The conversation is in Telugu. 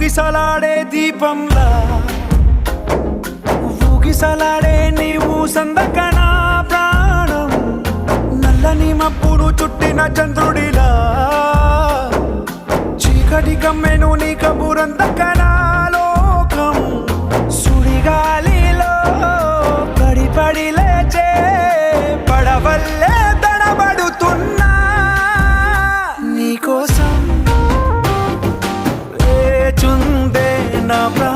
ఊగిసలాడే దీపంలా. ఊగిసలాడే నీవు సందకనా ప్రాణం. నల్లని మప్పుడు చుట్టిన చంద్రుడిలా. చీకటి కమ్మెను నీ కబురందకనా లోకం. సుడిగాలిలో పడిపడి లేచే పడవల్లే na pra